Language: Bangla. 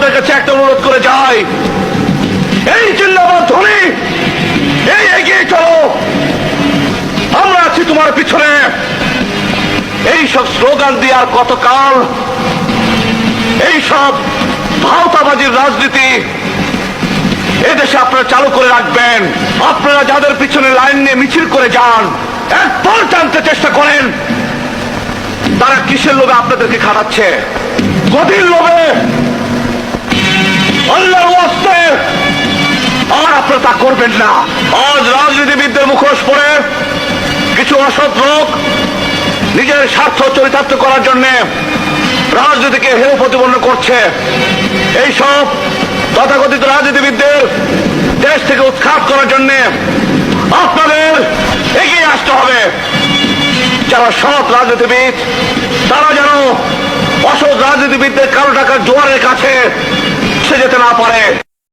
তোমাদের কাছে একটা অনুরোধ করে যাই। এই চিল্লাবার ধ্বনি এই এগিয়ে চলো। আমরা আছি তোমার পিছনে। এই সব স্লোগান দিয়ে আর কতকাল এই সব ভাওতাবাজির রাজনীতি এদেশে আপনারা চালু করে রাখবেন। আপনারা যাদের পিছনে লাইন নিয়ে মিছিল করে যান একবার জানতে চেষ্টা করেন। তারা কিসের লোভে আপনাদেরকে খাটাচ্ছে? গদির লোভে আর তা করবেন না। আজ রাজনীতিবিদদের মুখোশ পরে কিছু অসৎ লোক নিজের স্বার্থ চরিতার্থ করার জন্য রাজনীতিকে হেয় প্রতিপন্ন করছে। এইসব তথাকথিত রাজনীতিবিদদের দেশ থেকে উৎখাত করার জন্য আপনাদের এগিয়ে আসতে হবে। যারা সৎ রাজনীতিবিদ, তারা যেন অসৎ রাজনীতিবিদদের কালো টাকার জোয়ারের কাছে সে যেতে না পারে।